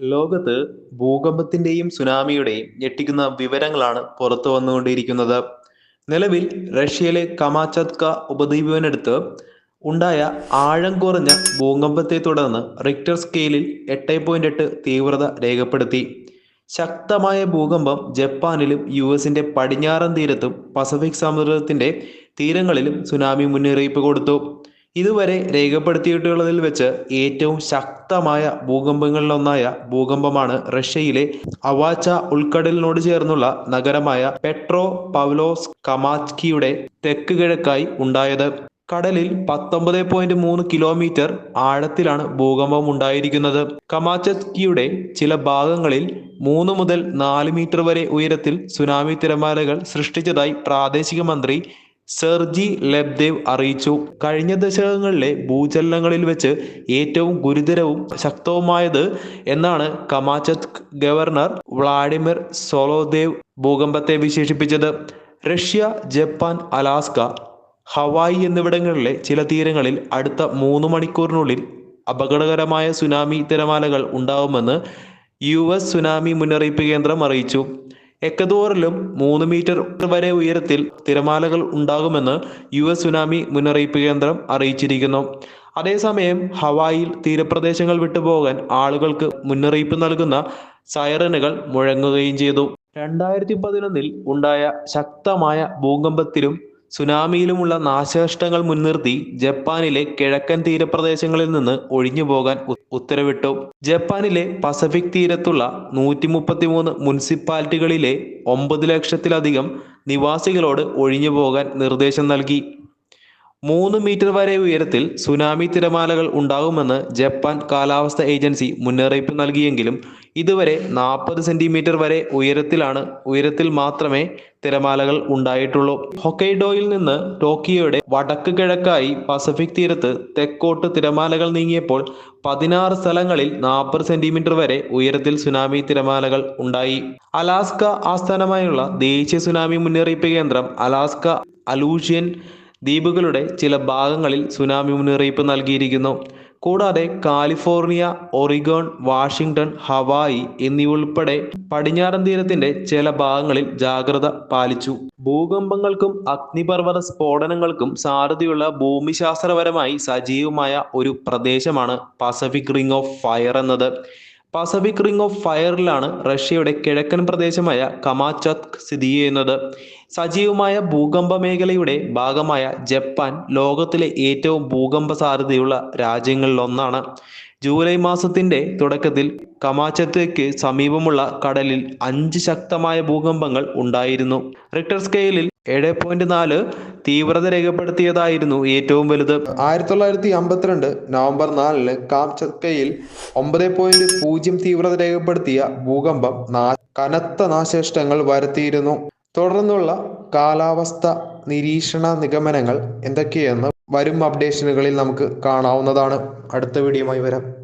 ലോകത്ത് ഭൂകമ്പത്തിന്റെയും സുനാമിയുടെയും ഞെട്ടിക്കുന്ന വിവരങ്ങളാണ് പുറത്തു വന്നുകൊണ്ടിരിക്കുന്നത്. നിലവിൽ റഷ്യയിലെ കമാചത്ക ഉപദ്വീപിനടുത്ത് ഉണ്ടായ ആഴം കുറഞ്ഞ ഭൂകമ്പത്തെ തുടർന്ന് റിക്ടർ സ്കെയിലിൽ എട്ട് പോയിന്റ് എട്ട് തീവ്രത രേഖപ്പെടുത്തി. ശക്തമായ ഭൂകമ്പം ജപ്പാനിലും യു എസിന്റെ പടിഞ്ഞാറൻ തീരത്തും പസഫിക് സമുദ്രത്തിന്റെ തീരങ്ങളിലും സുനാമി മുന്നറിയിപ്പ് കൊടുത്തു. ഇതുവരെ രേഖപ്പെടുത്തിയിട്ടുള്ളതിൽ വെച്ച് ഏറ്റവും ശക്തമായ ഭൂകമ്പങ്ങളിലൊന്നായ ഭൂകമ്പമാണ് റഷ്യയിലെ അവാച്ച ഉൾക്കടലിനോട് ചേർന്നുള്ള നഗരമായ പെട്രോ പവ്ലോസ് കമാച്കിയുടെ തെക്ക് കിഴക്കായി ഉണ്ടായത്. കടലിൽ പത്തൊമ്പത് പോയിന്റ് മൂന്ന് കിലോമീറ്റർ ആഴത്തിലാണ് ഭൂകമ്പം ഉണ്ടായിരിക്കുന്നത്. കമാച്ചസ്കിയുടെ ചില ഭാഗങ്ങളിൽ മൂന്ന് മുതൽ നാല് മീറ്റർ വരെ ഉയരത്തിൽ സുനാമി തിരമാലകൾ സൃഷ്ടിച്ചതായി പ്രാദേശിക മന്ത്രി സെർജി ലബ്ദേവ് അറിയിച്ചു. കഴിഞ്ഞ ദശകങ്ങളിലെ ഭൂചലനങ്ങളിൽ വെച്ച് ഏറ്റവും ഗുരുതരവും ശക്തവുമായത് എന്നാണ് കമാചത് ഗവർണർ വ്ളാഡിമിർ സോലോദേവ് ഭൂകമ്പത്തെ വിശേഷിപ്പിച്ചത്. റഷ്യ ജപ്പാൻ അലാസ്ക ഹവായി എന്നിവിടങ്ങളിലെ ചില തീരങ്ങളിൽ അടുത്ത മൂന്ന് മണിക്കൂറിനുള്ളിൽ അപകടകരമായ സുനാമി തിരമാലകൾ ഉണ്ടാവുമെന്ന് യു എസ് സുനാമി മുന്നറിയിപ്പ് കേന്ദ്രം അറിയിച്ചു. എക്കദോറിലും മൂന്ന് മീറ്റർ വരെ ഉയരത്തിൽ തിരമാലകൾ ഉണ്ടാകുമെന്ന് യു എസ് സുനാമി മുന്നറിയിപ്പ് കേന്ദ്രം അറിയിച്ചിരിക്കുന്നു. അതേസമയം ഹവായിൽ തീരപ്രദേശങ്ങൾ വിട്ടുപോകാൻ ആളുകൾക്ക് മുന്നറിയിപ്പ് നൽകുന്ന സൈറനുകൾ മുഴങ്ങുകയും ചെയ്തു. രണ്ടായിരത്തി പതിനൊന്നിൽ ഉണ്ടായ ശക്തമായ ഭൂകമ്പത്തിലും സുനാമിയിലുമുള്ള നാശനഷ്ടങ്ങൾ മുൻനിർത്തി ജപ്പാനിലെ കിഴക്കൻ തീരപ്രദേശങ്ങളിൽ നിന്ന് ഒഴിഞ്ഞു പോകാൻ ഉത്തരവിട്ടു. ജപ്പാനിലെ പസഫിക് തീരത്തുള്ള നൂറ്റി മുപ്പത്തിമൂന്ന് മുനിസിപ്പാലിറ്റികളിലെ ഒമ്പത് ലക്ഷത്തിലധികം നിവാസികളോട് ഒഴിഞ്ഞു പോകാൻ നിർദ്ദേശം നൽകി. മൂന്ന് മീറ്റർ വരെ ഉയരത്തിൽ സുനാമി തിരമാലകൾ ഉണ്ടാകുമെന്ന് ജപ്പാൻ കാലാവസ്ഥ ഏജൻസി മുന്നറിയിപ്പ് നൽകിയെങ്കിലും ഇതുവരെ നാൽപ്പത് സെന്റിമീറ്റർ വരെ ഉയരത്തിലാണ് ഉയരത്തിൽ മാത്രമേ തിരമാലകൾ ഉണ്ടായിട്ടുള്ളൂ. ഹൊക്കൈഡോയിൽ നിന്ന് ടോക്കിയോയുടെ വടക്ക് കിഴക്കായി പസഫിക് തീരത്ത് തെക്കോട്ട് തിരമാലകൾ നീങ്ങിയപ്പോൾ പതിനാറ് സ്ഥലങ്ങളിൽ നാൽപ്പത് സെന്റിമീറ്റർ വരെ ഉയരത്തിൽ സുനാമി തിരമാലകൾ ഉണ്ടായി. അലാസ്ക ആസ്ഥാനമായുള്ള ദേശീയ സുനാമി മുന്നറിയിപ്പ് കേന്ദ്രം അലാസ്ക അലൂഷ്യൻ ദ്വീപുകളുടെ ചില ഭാഗങ്ങളിൽ സുനാമി മുന്നറിയിപ്പ് നൽകിയിരിക്കുന്നു. കൂടാതെ കാലിഫോർണിയ ഒറിഗോൺ വാഷിംഗ്ടൺ ഹവായി എന്നിവയുൾപ്പെടെ പടിഞ്ഞാറൻ തീരത്തിന്റെ ചില ഭാഗങ്ങളിൽ ജാഗ്രത പാലിച്ചു. ഭൂകമ്പങ്ങൾക്കും അഗ്നിപർവത സ്ഫോടനങ്ങൾക്കും സാധ്യതയുള്ള ഭൂമിശാസ്ത്രപരമായി സജീവമായ ഒരു പ്രദേശമാണ് പസഫിക് റിംഗ് ഓഫ് ഫയർ എന്നത്. പസഫിക് റിംഗ് ഓഫ് ഫയറിലാണ് റഷ്യയുടെ കിഴക്കൻ പ്രദേശമായ കമാചത്ക് സ്ഥിതി ചെയ്യുന്നത്. സജീവമായ ഭൂകമ്പ മേഖലയുടെ ഭാഗമായ ജപ്പാൻ ലോകത്തിലെ ഏറ്റവും ഭൂകമ്പ സാധ്യതയുള്ള രാജ്യങ്ങളിലൊന്നാണ്. ജൂലൈ മാസത്തിന്റെ തുടക്കത്തിൽ കമാച്ചത്തേക്ക് സമീപമുള്ള കടലിൽ അഞ്ച് ശക്തമായ ഭൂകമ്പങ്ങൾ ഉണ്ടായിരുന്നു. റിക്ടർ സ്കെയിലിൽ ഏഴ് പോയിന്റ് നാല് തീവ്രത രേഖപ്പെടുത്തിയതായിരുന്നു ഏറ്റവും വലുത്. ആയിരത്തി തൊള്ളായിരത്തി അമ്പത്തിരണ്ട് നവംബർ നാലിന് കാംചത്കയിൽ ഒമ്പത് പോയിന്റ് പൂജ്യം തീവ്രത രേഖപ്പെടുത്തിയ ഭൂകമ്പം കനത്ത നാശനഷ്ടങ്ങൾ വരുത്തിയിരുന്നു. തുടർന്നുള്ള കാലാവസ്ഥ നിരീക്ഷണ നിഗമനങ്ങൾ എന്തൊക്കെയെന്ന് വരും അപ്ഡേഷനുകളിൽ നമുക്ക് കാണാവുന്നതാണ്. അടുത്ത വീഡിയോയുമായി വരാം.